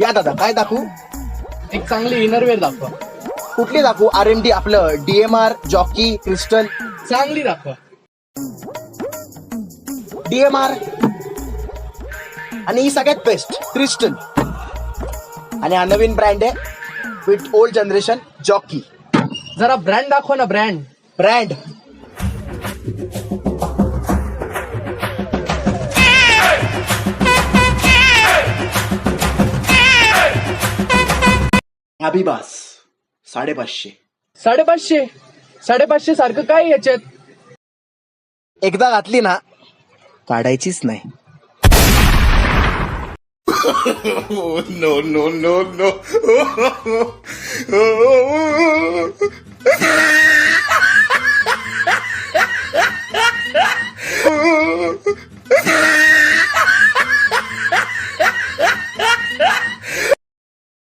या दादा काय दाखवू? एक चांगली इनरवेअर दाखवा. कुठली दाखवू? आर एम डी आपलं डीएमआर जॉकी क्रिस्टल चांगली दाखवा. डीएमआर आणि ही सगळ्यात बेस्ट क्रिस्टल आणि हा नवीन ब्रँड आहे विथ ओल्ड जनरेशन जॉकी जरा ब्रँड दाखवा ना ब्रँड ब्रँड अभिबास. साडेपाचशे. साडेपाचशे. साडेपाचशे सारखं काय याच्यात? एकदा घातली ना काढायचीच नाही. No, no, no, no.